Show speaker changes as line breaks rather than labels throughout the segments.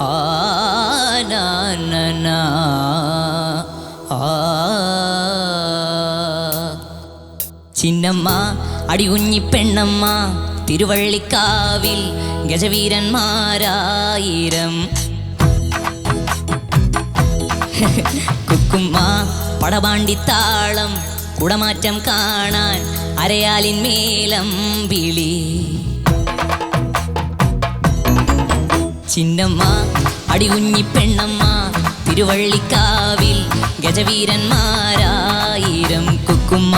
ആ നാ നാ നാ ആ. ചിന്നമ്മ അടികുഞ്ഞി പെണ്ണമ്മ തിരുവള്ളിക്കാവിൽ ഗജവീരന്മാരായിരം. കുക്കുമ്മ പടപാണ്ടിത്താളം കുടമാറ്റം കാണാൻ അരയാലിൻ മേലം വിളി. ചിന്നമ്മ അടികുഞ്ഞി പെണ്ണമ്മ തിരുവള്ളിക്കാവിൽ ഗജവീരന്മാരായിരം കുക്കുമ്മ.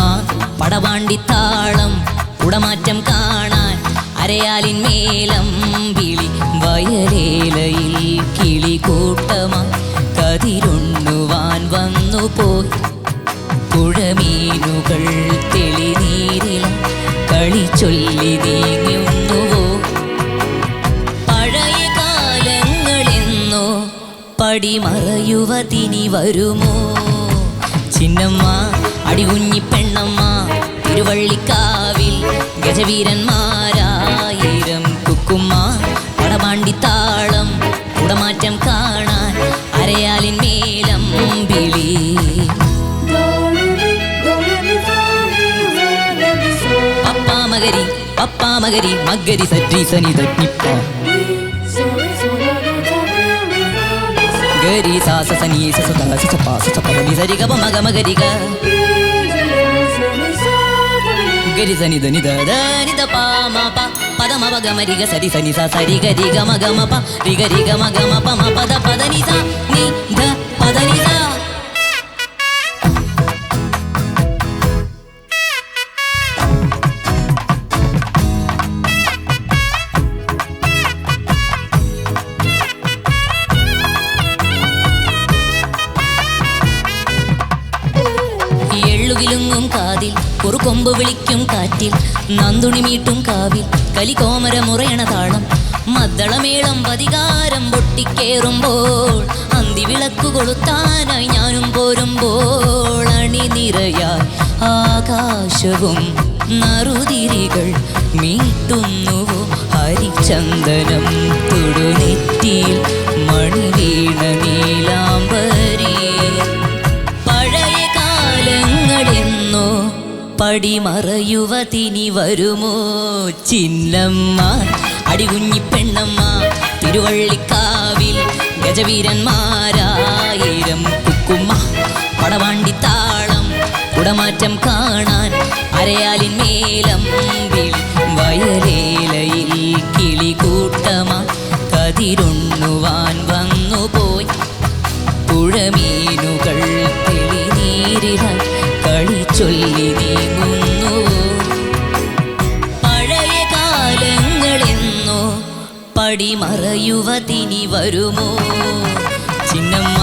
പടപാണ്ടിത്താളം കുടമാറ്റം കാണാൻ അരയാലിൻ മേലം വിളി വയലേലയിൽ കിളി കൂട്ടമ കതിരുണ്ണുവാൻ വന്നു പോയി പുഴമീനുകൾ തെളിനീരില കളി ചൊല്ലി നീങ്ങുന്നുവോ പടിമറയുവതിനി വരുമോ? ചിന്നമ്മ അടികുഞ്ഞി പെണ്ണമ്മ തിരുവള്ളിക്കാവിൽ ഗജവീരന്മാരായിരം കുക്കുമ്മ പടപാണ്ടിത്താളം കുടമാറ്റം കാണാൻ അരയാലിൻ മേലം വിളി. പപ്പാമകരി പപ്പാമകരി മകരി സറ്റി സനി തട്ടിപ്പ గరి సాస సని ససుత సచ పాస చ పద ని సరి గబ మగ మగరి గ గరి సని దని ద ద ని ద పా మ ప. పద మ గ మరి గ సరి సని స సరి గ రి గ మ గ మ ప. రి గ రి గ మ మ ప మ పద పద ని సా. കാതിൽ കൊമ്പ് വിളിക്കും കാറ്റിൽ നന്ദുണി മീട്ടും കാവിൽ കലികോമര മുറയണ താളം. മദ്ദളമേളം പതികാരം പൊട്ടിക്കേറുമ്പോൾ അന്തി വിളക്കു കൊളുത്താനായി ഞാനും പോരുമ്പോൾ അണിനിരയായി ആകാശവും നറുതിരികൾ മീട്ടുന്നുവോ ഹരിചന്ദനം തുടുനെറ്റിയിൽ. പടിമറയുവതിനി വരുമോ? ചിന്നമ്മ അടികുഞ്ഞി പെണ്ണമ്മ തിരുവള്ളിക്കാവിൽ ഗജവീരന്മാരായിരം കുക്കുമ്മ പടവാണ്ടി താളം കുടമാറ്റം കാണാൻ അരയാലിൻ മേലം വയലേലയിൽ കിളി കൂട്ടമ പടിമറയുവതിനി വരുമോ? ചിന്നമ്മ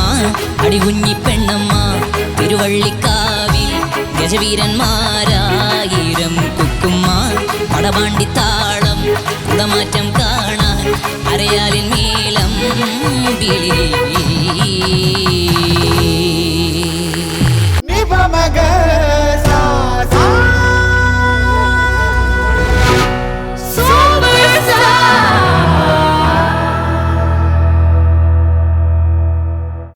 അടികുഞ്ഞി പെണ്ണമ്മ തിരുവള്ളിക്കാവിൽ ഗജവീരന്മാരായിരം കുക്കുമ്മ പടപാണ്ടി താളം കുടമാറ്റം കാണാൻ അരയാലിൻ മേലം